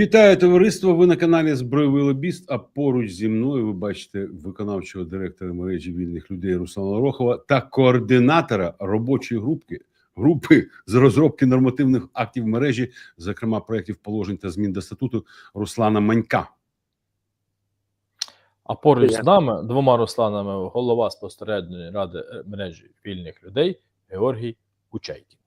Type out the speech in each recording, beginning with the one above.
Вітаю товариство. Ви на каналі Збройовий Лобіст. А поруч зі мною ви бачите виконавчого директора мережі вільних людей Руслана Рохова та координатора робочої групки групи з розробки нормативних актів мережі, зокрема проєктів положень та змін до статуту Руслана Манька. А поруч з нами двома Русланами голова спостережної ради е, мережі вільних людей Георгій Кучайкін.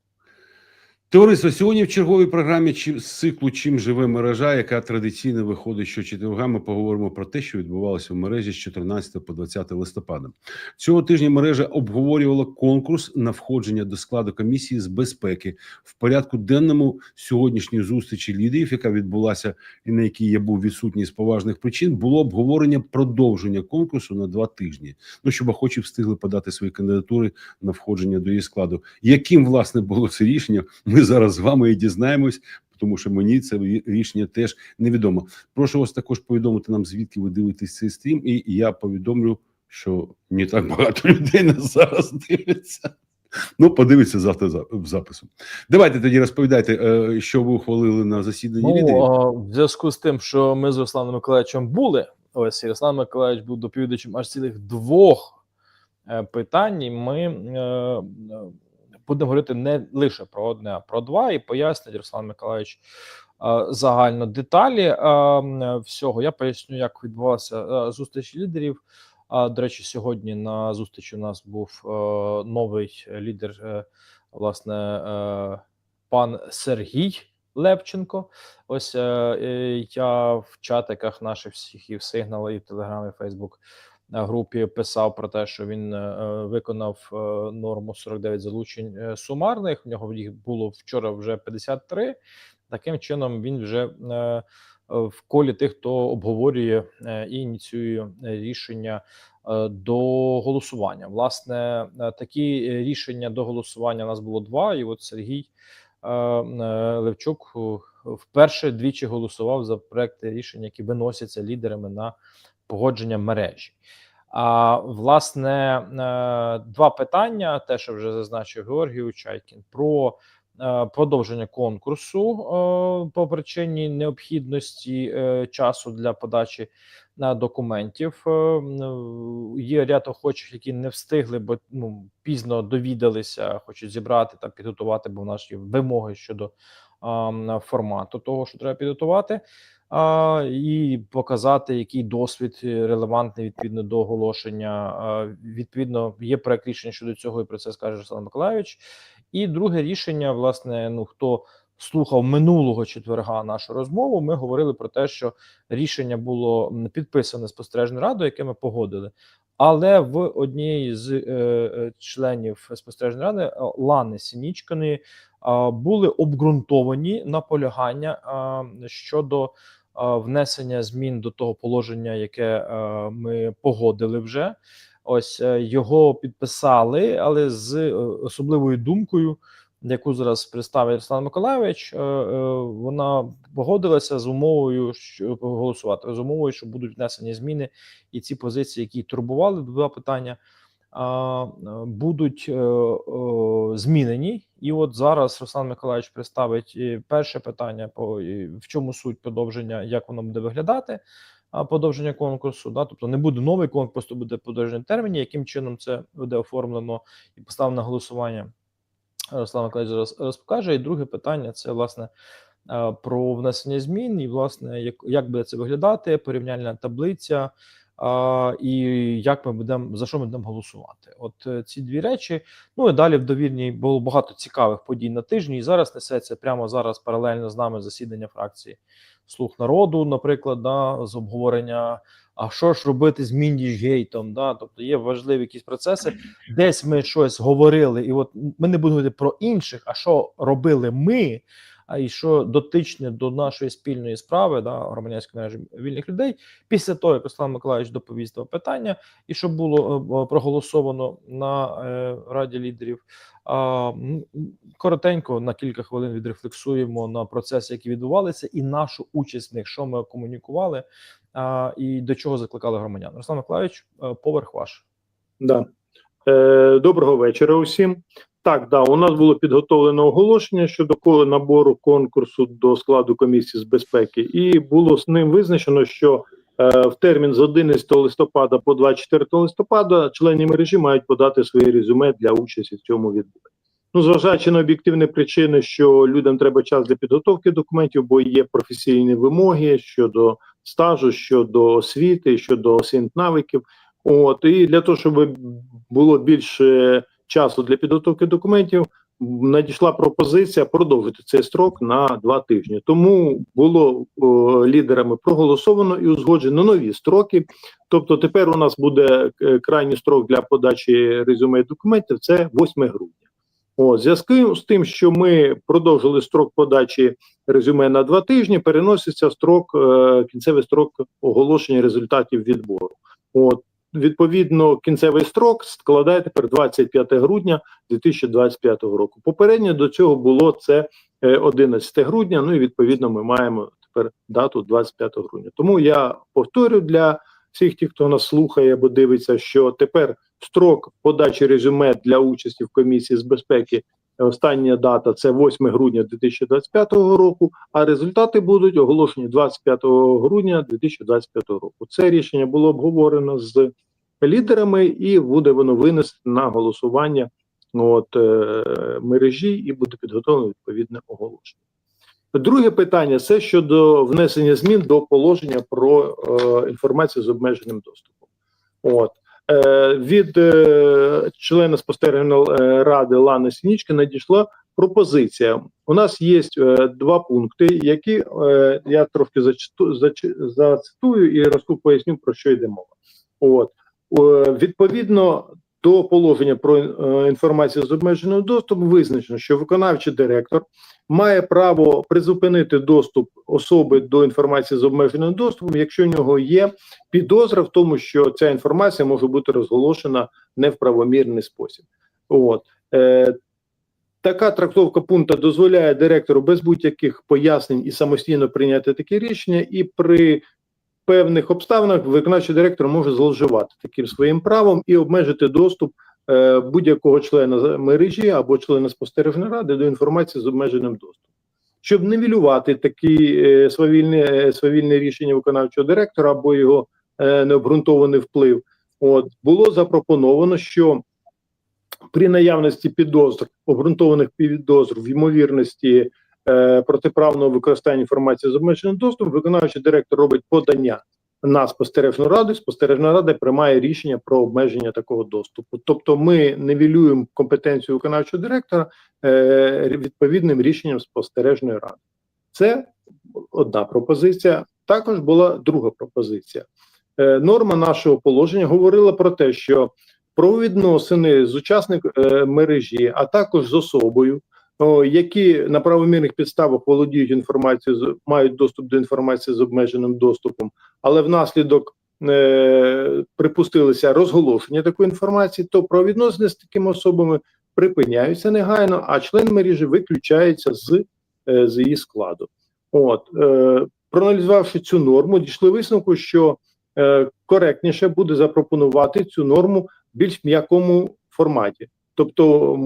Товариство, сьогодні в черговій програмі з циклу Чим живе мережа, яка традиційно виходить щочетверга, ми поговоримо про те, що відбувалося в мережі з 14 по 20 листопада. Цього тижня мережа обговорювала конкурс на входження до складу комісії з безпеки в порядку денному сьогоднішньої зустрічі лідерів, яка відбулася і на якій я був відсутній з поважних причин, було обговорення продовження конкурсу на два тижні. Ну щоб охочі встигли подати свої кандидатури на входження до її складу. Яким власне було це рішення? Ми зараз з вами і дізнаємось, тому що мені це рішення теж невідомо. Прошу вас також повідомити нам, звідки ви дивитесь цей стрім, і я повідомлю, що не так багато людей нас зараз дивиться. Ну, подивіться завтра за- в запису. Давайте тоді розповідайте, е, що ви ухвалили на засіданні лідерів. Ну, а, в зв'язку з тим, що ми з Русланом Миколаївичем були, ось Руслан Миколаївич був доповідачем аж цілих двох е, питань. Ми е, будемо говорити не лише про одне, а про два, і пояснить Руслан Миколаївич е, загально деталі е, всього. Я поясню, як відбувалася е, зустріч лідерів. А до речі, сьогодні на зустрічі у нас був новий лідер, власне, пан Сергій Лепченко. Ось е, я в чатиках наших всіх і в сигнали, і в Телеграмі, і Фейсбук групі писав про те, що він е, виконав е, норму 49 залучень е, сумарних. В нього їх було вчора вже 53. Таким чином він вже е, е, в колі тих, хто обговорює е, і ініціює е, рішення е, до голосування. Власне, е, такі е, рішення до голосування у нас було два, і от Сергій е, е, Левчук е, вперше двічі голосував за проекти рішення, які виносяться лідерами на погодження мережі. А власне, е, два питання: те, що вже зазначив Георгій Чайкін, про е, продовження конкурсу е, по причині необхідності часу для подачі документів. Є ряд охочих, які не встигли, бо ну пізно довідалися, хочуть зібрати та підготувати, бо в нас є вимоги щодо формату того, що треба підготувати, а, і показати, який досвід е, релевантний відповідно до оголошення. А, Відповідно, є проект рішення щодо цього, і про це скаже Руслан Миколайович. І друге рішення, власне, ну хто слухав минулого четверга нашу розмову, ми говорили про те, що рішення було підписане спостережною радою, яке ми погодили. Але в однієї з е, е, членів спостережної ради е, Лани Сінічканої а, були обґрунтовані наполягання щодо внесення змін до того положення, яке ми погодили вже. Ось е, його підписали, але з е, особливою думкою, яку зараз представить Руслан Миколайович, е, вона погодилася з умовою, що голосувати з умовою, що будуть внесені зміни, і ці позиції, які турбували два питання, будуть е, змінені. І от зараз Руслан Миколаївич представить е, перше питання: по в чому суть подовження, як воно буде виглядати. а, Подовження конкурсу, да, тобто не буде новий конкурс, то буде подовження термінів, яким чином це буде оформлено і поставлено на голосування. Руслан Миколаївич зараз розкаже. І друге питання це власне про внесення змін, і власне як, як буде це виглядати, порівняльна таблиця, а, і як ми будемо за що ми будемо голосувати. От е, ці дві речі. Ну і далі в довірній було багато цікавих подій на тижні. І зараз несеться прямо зараз паралельно з нами засідання фракції Слух народу, наприклад, да, з обговорення. А що ж робити з Міндіжгейтом? Да? Тобто є важливі якісь процеси. Десь ми щось говорили, і от ми не будемо говорити про інших, а що робили ми, і що дотичне до нашої спільної справи, да, громадянської мережі вільних людей, після того, як Руслан Миколаївич доповість два питання, і що було е, проголосовано на е, Раді лідерів. А, коротенько на кілька хвилин відрефлексуємо на процеси, які відбувалися, і нашу участь в них, що ми комунікували, і до чого закликали громадян. Руслан Миколаївич, е, поверх ваш. Да. Доброго вечора усім. Так, да, у нас було підготовлено оголошення щодо набору конкурсу до складу комісії з безпеки, і було з ним визначено, що е, в термін з 11 листопада по 24 листопада члени мережі мають подати своє резюме для участі в цьому відборі. Ну, зважаючи на об'єктивні причини, що людям треба час для підготовки документів, бо є професійні вимоги щодо стажу, щодо освіти, щодо освіт навиків. От і для того, щоб було більше часу для підготовки документів, надійшла пропозиція продовжити цей строк на два тижні. Тому було о, лідерами проголосовано і узгоджено нові строки. Тобто, тепер у нас буде е, крайній строк для подачі резюме документів. Це 8 грудня. О, зв'язку з тим, що ми продовжили строк подачі резюме на два тижні, переноситься строк, е, кінцевий строк оголошення результатів відбору. От відповідно, кінцевий строк складає тепер 25 грудня 2025 року. Попередньо до цього було це е, 11 грудня. Ну і відповідно ми маємо тепер дату 25 грудня. Тому я повторю для всіх тих, хто нас слухає або дивиться, що тепер строк подачі резюме для участі в комісії з безпеки. Остання дата це 8 грудня 2025 року, а результати будуть оголошені 25 грудня 2025 року. Це рішення було обговорено з лідерами, і буде воно винесено на голосування от, е, мережі, і буде підготовлено відповідне оголошення. Друге питання це щодо внесення змін до положення про е, інформацію з обмеженим доступом. От. Е, від е, члена спостережної е, ради Лани Сінічки надійшла пропозиція. У нас є два пункти, які я трошки зацитую і розку поясню, про що йде мова. От. Відповідно до положення про е, інформацію з обмеженим доступом визначено, що виконавчий директор має право призупинити доступ особи до інформації з обмеженим доступом, якщо у нього є підозра в тому, що ця інформація може бути розголошена не в правомірний спосіб. От е, така трактовка пункту дозволяє директору без будь-яких пояснень і самостійно прийняти таке рішення, і при певних обставинах виконавчий директор може зловживати таким своїм правом і обмежити доступ е, будь-якого члена мережі або члена спостережної ради до інформації з обмеженим доступом. Щоб нивелювати такі е, свавільні, е, свавільні рішення виконавчого директора або його е, необґрунтований вплив, от було запропоновано, що при наявності підозр, обґрунтованих підозр в ймовірності е, протиправного використання інформації з обмеженим доступом, виконавчий директор робить подання на спостережну раду, і спостережна рада приймає рішення про обмеження такого доступу. Тобто, ми нивелюємо компетенцію виконавчого директора е, відповідним рішенням спостережної ради. Це одна пропозиція. Також була друга пропозиція. Е, норма нашого положення говорила про те, що правовідносини з учасником е, мережі, а також з особою, які на правомірних підставах володіють інформацією, мають доступ до інформації з обмеженим доступом, але внаслідок е, припустилися розголошення такої інформації, то правовідносини з такими особами припиняються негайно, а член мережі виключається з, е, з її складу. От е, проаналізувавши цю норму, дійшли висновку, що е, коректніше буде запропонувати цю норму в більш м'якому форматі. Тобто,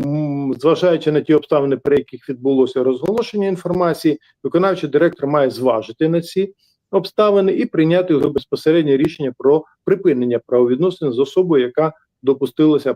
зважаючи на ті обставини, при яких відбулося розголошення інформації, виконавчий директор має зважити на ці обставини і прийняти його безпосереднє рішення про припинення правовідносин з особою, яка допустилася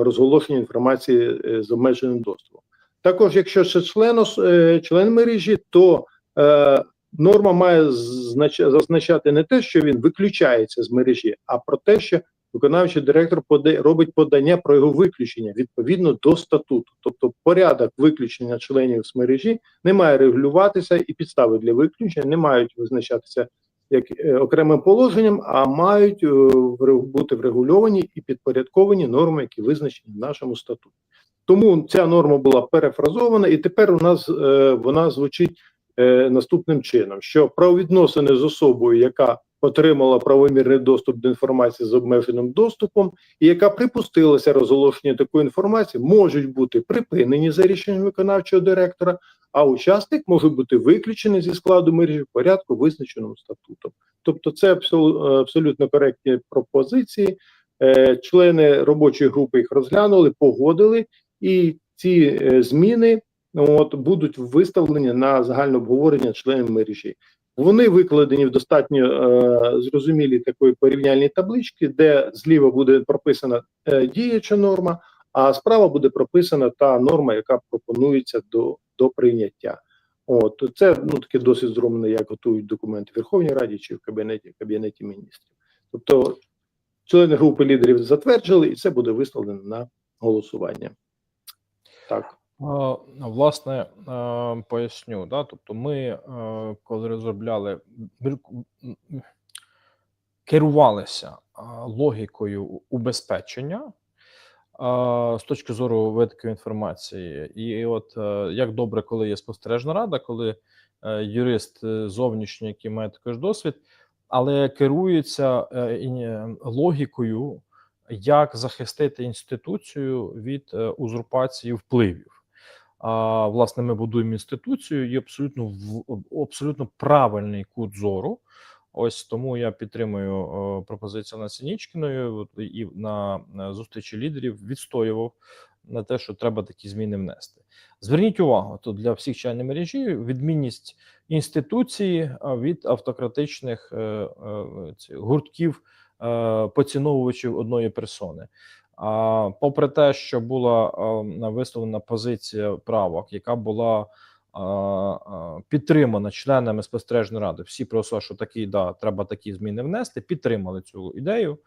розголошення інформації е, з обмеженим доступом. Також, якщо ще член, е, член мережі, то е, норма має зазначати не те, що він виключається з мережі, а про те, що виконавчий директор пода- робить подання про його виключення відповідно до статуту. Тобто порядок виключення членів з мережі не має регулюватися, і підстави для виключення не мають визначатися як е, окремим положенням, а мають е, бути врегульовані і підпорядковані норми, які визначені в нашому статуті. Тому ця норма була перефразована, і тепер у нас е, вона звучить е, наступним чином: що правовідносини з особою, яка отримала правомірний доступ до інформації з обмеженим доступом, і яка припустилася розголошення такої інформації, можуть бути припинені за рішенням виконавчого директора, а учасник може бути виключений зі складу мережі в порядку, визначеному статутом. Тобто, це абсолютно коректні пропозиції. Е, Члени робочої групи їх розглянули, погодили і ці е, зміни от, будуть виставлені на загальне обговорення членів мережі. Вони викладені в достатньо е, зрозумілій такої порівняльній табличці, де зліва буде прописана е, діюча норма, а справа буде прописана та норма, яка пропонується до, до прийняття. От це ну таке досить зроблено, як готують документи в Верховній Раді чи в кабінеті кабінеті міністрів. Тобто члени групи лідерів затверджили, і це буде виставлено на голосування. Так. Е, Власне, поясню, да? тобто, ми, коли розробляли, керувалися логікою убезпечення з точки зору витоків інформації. І от е, як добре, коли є спостережна рада, коли е, юрист е, зовнішній, який має також досвід, але керується логікою, як захистити інституцію від узурпації впливів. Власне, ми будуємо інституцію і абсолютно в абсолютно правильний кут зору. Ось тому я підтримую пропозицію на Синічкіною і на, зустрічі лідерів відстоював на те, що треба такі зміни внести. Зверніть увагу тут для всіх членів мережі відмінність інституції від автократичних е, е, гуртків е, поціновувачів одної персони. Попри те, що була висловлена позиція правок, яка була підтримана членами спостережної ради, всі проголосували, що такі да, треба такі зміни внести, підтримали цю ідею.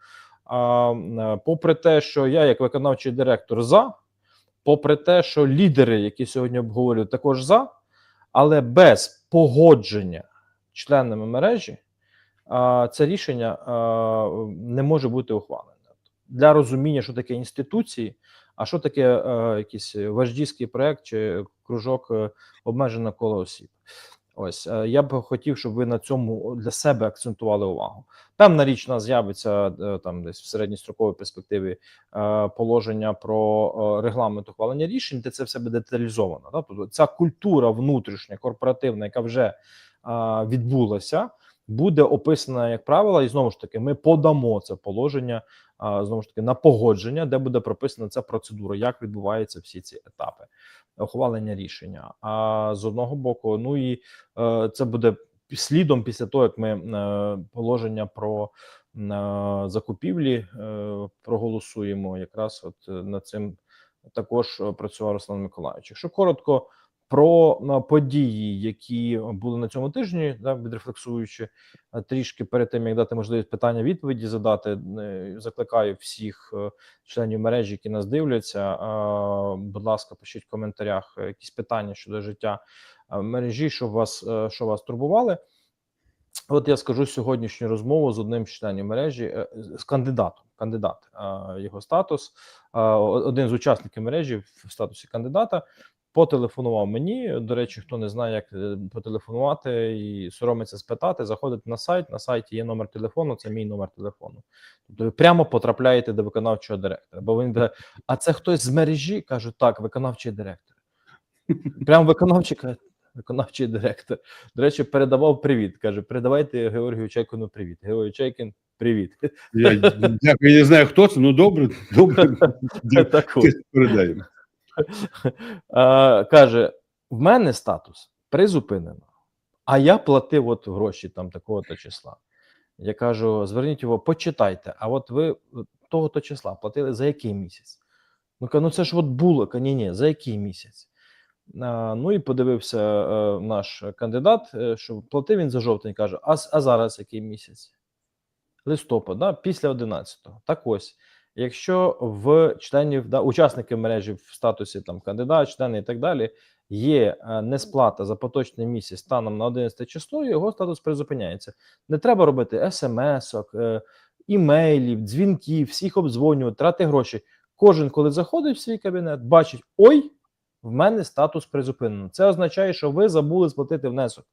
А, попри те, що я, як виконавчий директор, за, попри те, що лідери, які сьогодні обговорюють, також за, але без погодження членами мережі, це рішення не може бути ухвалене для розуміння, що таке інституції, а що таке е, якийсь вождійський проект чи кружок е, обмеженого кола осіб. Ось е, я б хотів, щоб ви на цьому для себе акцентували увагу. Певна річ у нас з'явиться е, там десь в середньостроковій перспективі положення про регламент ухвалення рішень, де це все буде деталізовано. Да? Тобто ця культура внутрішня, корпоративна, яка вже відбулася, буде описана як правило, і знову ж таки, ми подамо це положення знову ж таки на погодження, де буде прописана ця процедура, як відбуваються всі ці етапи ухвалення рішення. А з одного боку, ну і е, це буде слідом після того, як ми е, положення про е, закупівлі проголосуємо, якраз от над цим також працював Руслан Миколаївич. Якщо коротко. Про е, події, які були на цьому тижні, да, відрефлексуючи е, трішки перед тим, як дати можливість питання відповіді задати, е, закликаю всіх е, членів мережі, які нас дивляться. е, Будь ласка, пишіть в коментарях е, якісь питання щодо життя е, мережі, що вас е, що вас турбували. От я скажу сьогоднішню розмову з одним з членів мережі е, з кандидатом. Кандидат е, його статус, е, один з учасників мережі в статусі кандидата. Потелефонував мені. До речі, хто не знає, як е, потелефонувати і соромиться спитати, заходить на сайт. На сайті є номер телефону, це мій номер телефону. Тобто ви прямо потрапляєте до виконавчого директора. Бо він буде, а це хтось з мережі? Кажу, так, виконавчий директор. Прямо виконавчий каже, виконавчий директор. До речі, передавав привіт. Каже: передавайте Георгію Чайкину привіт. Георгій Чайкін, привіт. Я дякую, я не знаю, хто це. Ну добре, добре. От. Передаємо. Е, каже: в мене статус призупинено, а я платив от гроші там такого-то числа. Я кажу: зверніть його, почитайте. А от ви того-то числа платили за який місяць? Ну ну це ж от було. Ні, ні, за який місяць? А, ну і подивився е, наш кандидат, е, що платив він за жовтень, каже: а, а зараз який місяць? Листопад, да? після 11-го. Так ось. Якщо в членів да, учасників мережі в статусі там кандидат, члени і так далі є е, несплата за поточний місяць станом на 11 число, його статус призупиняється. Не треба робити смс-ок, е, імейлів, дзвінків, всіх обдзвонювати, трати гроші. Кожен, коли заходить в свій кабінет, бачить: ой, в мене статус призупинено. Це означає, що ви забули сплатити внесок.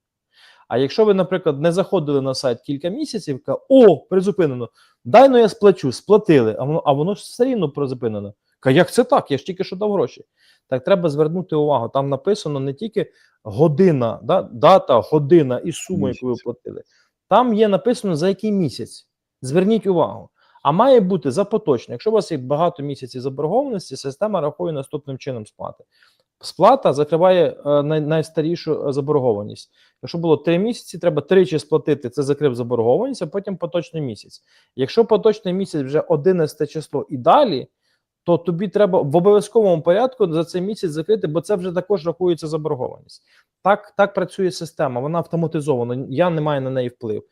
А якщо ви, наприклад, не заходили на сайт кілька місяців, ка о, призупинено, дай ну я сплачу, сплатили, а воно, а воно ж все рівно призупинено. Ка як це так? Я ж тільки що дав гроші. Так треба звернути увагу. Там написано не тільки година, да, дата, година і сума, яку ви платили. Там є написано за який місяць. Зверніть увагу. а має бути за поточне. Якщо у вас є багато місяців заборгованості, система рахує наступним чином сплати. Сплата закриває е, най, найстарішу е, заборгованість. Якщо було 3 місяці, треба тричі сплатити. Це закрив заборгованість, а потім поточний місяць. Якщо поточний місяць вже 11 число і далі, то тобі треба в обов'язковому порядку за цей місяць закрити, бо це вже також рахується заборгованість. Так, так працює система, вона автоматизована. Я не маю на неї вплив.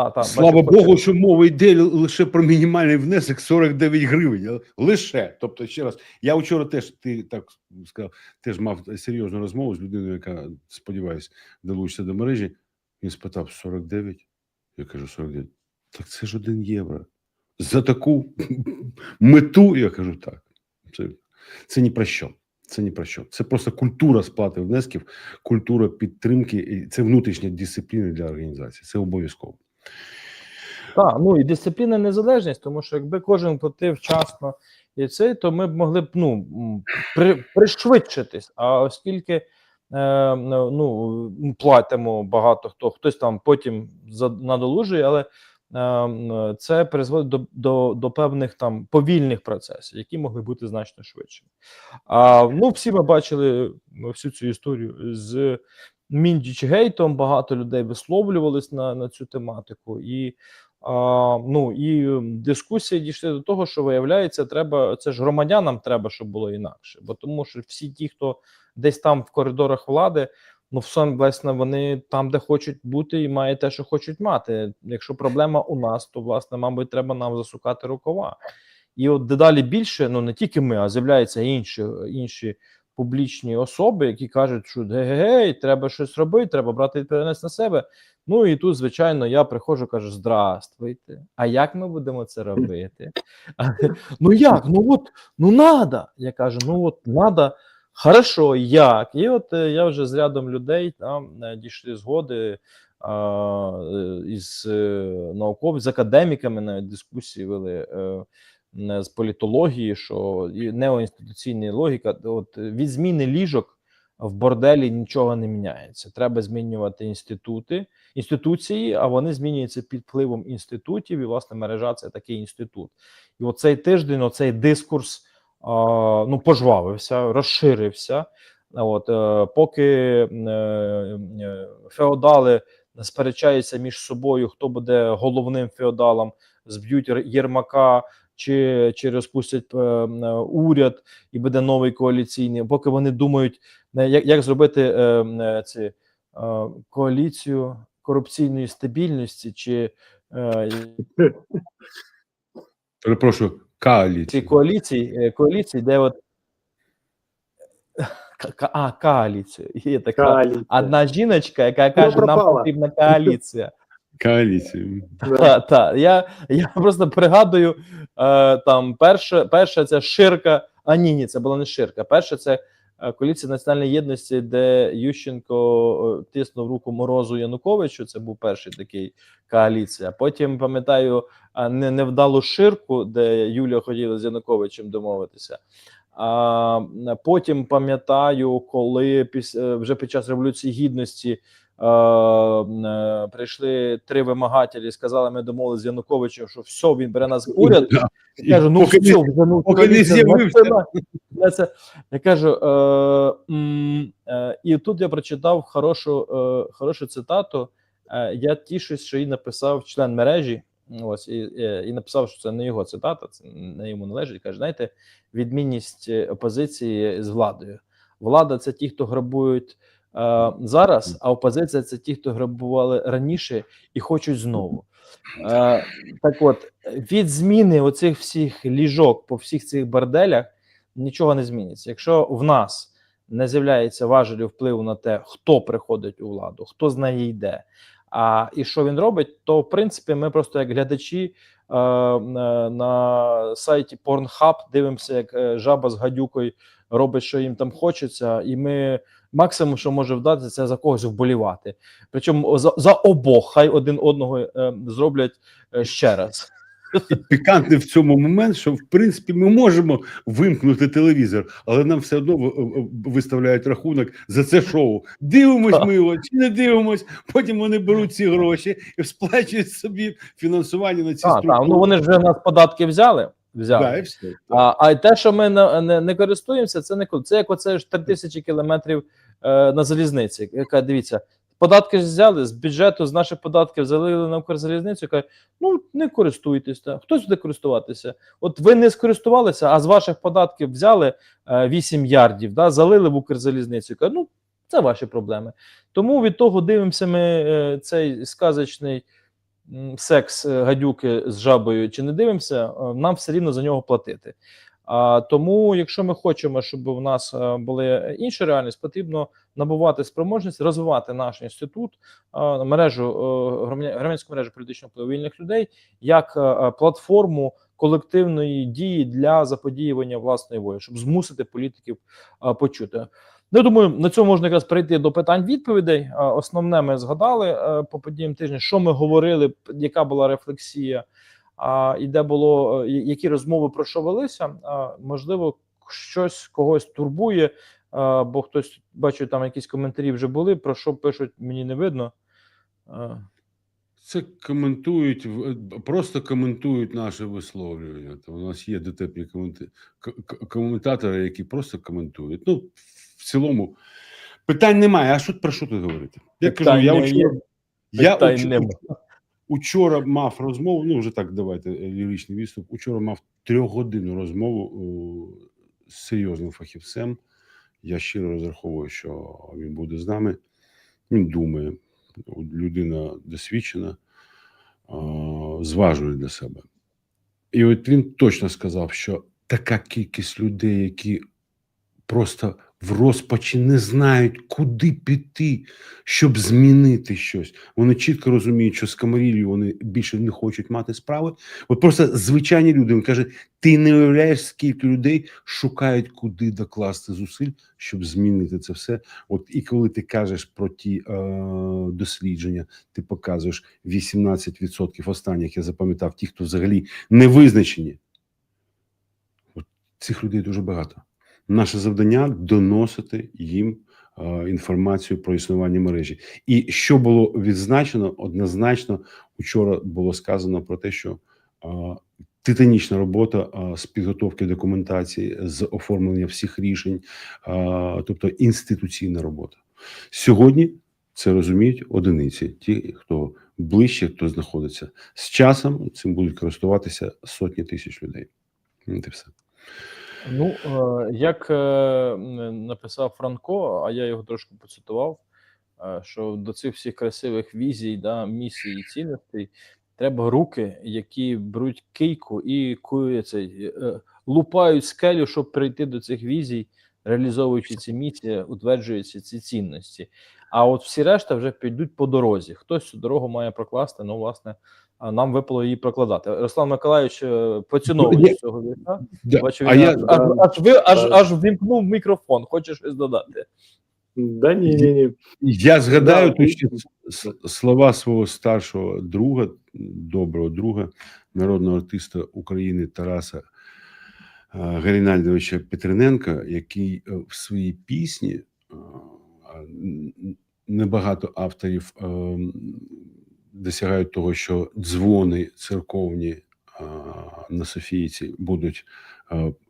Та, та, Слава бачу, Богу, що мова йде лише про мінімальний внесок 49 гривень. Лише. Тобто, ще раз, я вчора теж ти так сказав, теж мав серйозну розмову з людиною, яка сподіваюся, долучиться до мережі. Він спитав: 49? Я кажу, 49. Так це ж один євро. За таку мету я кажу так. Це, це ні про що. Це ні про що. Це просто культура сплати внесків, культура підтримки, і це внутрішня дисципліна для організації. Це обов'язково. Так, ну і дисципліна незалежність, тому що якби кожен платив вчасно і це, то ми б могли б ну при, пришвидшитись. А оскільки е, ну, платимо багато хто, хтось там потім надолужує, але е, це призводить до, до, до певних там повільних процесів, які могли бути значно швидшими. А ну, всі ми бачили всю цю історію з Міндічгейтом. Багато людей висловлювались на, на цю тематику, і а, ну і дискусії дійшли до того, що виявляється, треба це ж громадянам треба, щоб було інакше. Бо тому, що всі ті, хто десь там в коридорах влади, ну сам власне вони там, де хочуть бути, і має те, що хочуть мати. Якщо проблема у нас, то власне, мабуть, треба нам засукати рукава. І от дедалі більше, ну не тільки ми, а з'являються інші інші публічні особи, які кажуть, що гей, треба щось робити, треба брати відповідальність на себе. Ну і тут, звичайно, я приходжу, кажу: Здравствуйте. А як ми будемо це робити? ну як? Ну от ну надо. Я кажу: ну от надо. Хорошо, як? І от е, я вже з рядом людей там е, дійшли згоди а, е, із науковцями, з академіками навіть дискусії вели з політології, що неоінституційна логіка, от від зміни ліжок в борделі нічого не міняється. Треба змінювати інститути, інституції, а вони змінюються під впливом інститутів, і власне мережа це такий інститут. І оцей тиждень, оцей дискурс ну пожвавився, розширився. От е, поки е, е, феодали сперечаються між собою, хто буде головним феодалом, зб'ють Єрмака. Чи, чи розпустять е, е, уряд і буде новий коаліційний, поки вони думають, е, як, як зробити е, е, ці, е, коаліцію корупційної стабільності, чи е, Перепрошую, ці коаліція. коаліції, е, коаліції, де от а, коаліцію. Є така Калій. одна жіночка, яка каже, нам потрібна коаліція. Коаліція. Да. Та, та. Я, я просто пригадую, е, там перша, перша ця ширка, а ні, ні, це була не ширка. Перша це е, коаліція національної єдності, де Ющенко е, тиснув руку Морозу Януковичу. Це був перший такий коаліція. Потім пам'ятаю е, не, невдалу ширку, де Юлія хотіла з Януковичем домовитися. А потім пам'ятаю, коли піс, е, вже під час революції гідності е, е, прийшли три вимагателі, і сказали, ми домовилися з Януковичем, що все, він бере нас в уряд. Я кажу, ну все, вже ну поки не з'явився. Я це я кажу, е, е, і тут я прочитав хорошу, е, хорошу цитату. Е, я тішусь, що її написав член мережі. Ось і, е, і написав, що це не його цитата, це не йому належить. Каже: знаєте, відмінність е, опозиції з владою. Влада це ті, хто грабують е, зараз, а опозиція це ті, хто грабували раніше і хочуть знову. Е, так от, від зміни оцих всіх ліжок по всіх цих борделях нічого не зміниться. Якщо в нас не з'являється важелів впливу на те, хто приходить у владу, хто з неї йде, а і що він робить, то в принципі ми просто як глядачі е, е, на сайті Pornhub дивимося, як е, жаба з гадюкою робить, що їм там хочеться, і ми максимум, що може вдатися, це за когось вболівати. Причому за, за обох, хай один одного е, зроблять е, ще раз. І пікантний в цьому момент, що в принципі ми можемо вимкнути телевізор, але нам все одно ви- ви- виставляють рахунок за це шоу. Дивимось ми його чи не дивимось. Потім вони беруть ці гроші і сплачують собі фінансування на ці А, так, ну вони ж вже нас податки взяли. Взяли. Да, і все. А, а те, що ми не, не, не користуємося, це не. Це як оце ж 3 тисячі кілометрів е, на залізниці. Яка дивіться, податки ж взяли з бюджету, з наших податків залили на Укрзалізницю. Яка ну не користуйтесь. Та. Хтось буде користуватися. От ви не скористувалися, а з ваших податків взяли е, 8 ярдів, да, залили в Укрзалізницю. Яка, ну це ваші проблеми. Тому від того дивимося ми е, цей сказочний секс е, гадюки з жабою чи не дивимося, е, нам все рівно за нього платити. А тому, якщо ми хочемо, щоб у нас е, були інші реальність, потрібно набувати спроможність, розвивати наш інститут, мережу громадя- громадську мережу політичного впливу вільних людей як платформу колективної дії для заподіювання власної волі, щоб змусити політиків почути. Ну, думаю, на цьому можна якраз перейти до питань відповідей. Е, Основне ми згадали е, по подіям тижня, що ми говорили, яка була рефлексія, і де було е, які розмови про що велися. Можливо, щось когось турбує, бо хтось бачу, там якісь коментарі вже були. Про що пишуть, мені не видно. Це коментують просто коментують наше висловлювання. То у нас є дотепні коментатори, які просто коментують. Ну, в цілому питань немає. А що про що тут говорити? Я кажу, я учора, я питань учора мав розмову. Ну вже так, давайте е, ліричний відступ. Учора мав трьохгодинну розмову о, з серйозним фахівцем. Я щиро розраховую, що він буде з нами. Він думає, людина досвідчена, зважує для себе. І от він точно сказав, що така кількість людей, які просто в розпачі не знають, куди піти, щоб змінити щось. Вони чітко розуміють, що з Камарілью вони більше не хочуть мати справи. От просто звичайні люди. Він каже: ти не уявляєш, скільки людей шукають, куди докласти зусиль, щоб змінити це все. От і коли ти кажеш про ті е, дослідження, ти показуєш 18% останніх, я запам'ятав, ті, хто взагалі не визначені. Цих людей дуже багато. Наше завдання доносити їм е, інформацію про існування мережі. І що було відзначено, однозначно учора було сказано про те, що е, титанічна робота е, з підготовки документації, з оформлення всіх рішень, тобто інституційна робота. Сьогодні це розуміють одиниці, ті, хто ближче, хто знаходиться з часом. Цим будуть користуватися сотні тисяч людей. І все. Ну, е, як е, написав Франко, а я його трошки поцитував, е, що до цих всіх красивих візій, да, місій і цінностей треба руки, які беруть кийку і цей, лупають скелю, щоб прийти до цих візій, реалізовуючи ці місії, утверджуючи ці цінності. А от всі решта вже підуть по дорозі. Хтось цю дорогу має прокласти, ну, власне, нам випало її прокладати. Руслан Миколаївич е, поціновує Я- цього. Да, Бачу, а він я, аж, аж, аж, ви, аж, аж ввімкнув мікрофон. Хочеш щось додати? Да ні, ні, ні. Я згадаю Да, тут ще с- слова свого старшого друга, доброго друга, народного артиста України Тараса е, Гарінальдовича Петрененка, який е, в своїй пісні е, а, н- н- небагато авторів е, м, досягають того, що дзвони церковні на Софійці будуть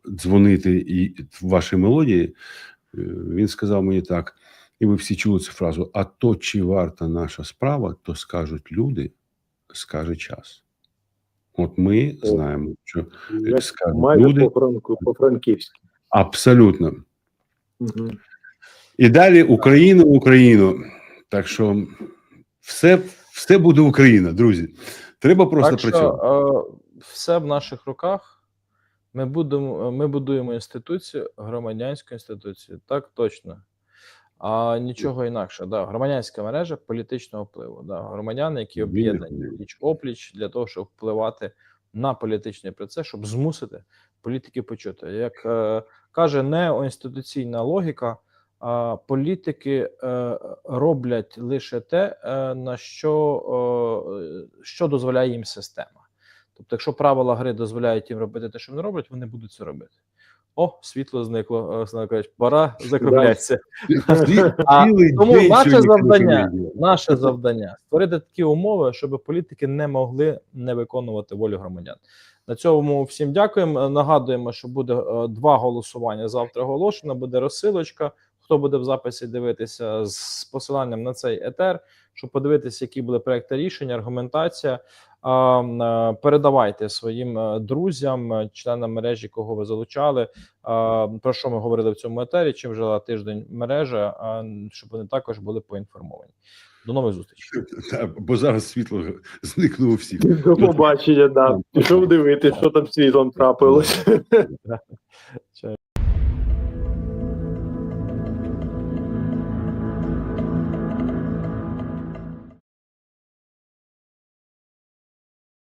дзвонити і в вашій мелодії. Е, Він сказав мені так. І ви всі чули цю фразу: а то, чи варта наша справа, то скажуть люди, скаже час. От ми знаємо, що Як скажуть люди по франку, по франківськи. абсолютно. Угу. І далі Україну, Україну. Так що все, все буде Україна, друзі. Треба просто так працювати. що е, все в наших руках. Ми будемо, ми будуємо інституцію, громадянську інституцію. Так точно. А нічого інакше. Да. Громадянська мережа політичного впливу. Да. Громадяни, які об'єднані людей. опліч для того, щоб впливати на політичний процес, щоб змусити політики почути. Як е, каже неоінституційна логіка, політики е, роблять лише те, е, на що, що дозволяє їм система. Тобто, якщо правила гри дозволяють їм робити те, що вони роблять, вони будуть це робити. О, світло зникло. Олександр Миколаївич, пора закруглятися. А, тому наше завдання, наше завдання створити такі умови, щоб політики не могли не виконувати волю громадян. На цьому всім дякуємо. Нагадуємо, що буде е, два голосування завтра оголошено. Буде розсилочка. Хто буде в записі дивитися з посиланням на цей етер, щоб подивитися, які були проекти рішення, аргументація. Е, Передавайте своїм е, друзям, е, членам мережі, кого ви залучали. Про що ми говорили в цьому етері? Чим жила тиждень мережа, щоб вони також були поінформовані. До нових зустрічей. Бо зараз світло зникнуло у всіх. До побачення, да. Пішов дивитися, що там світлом трапилось.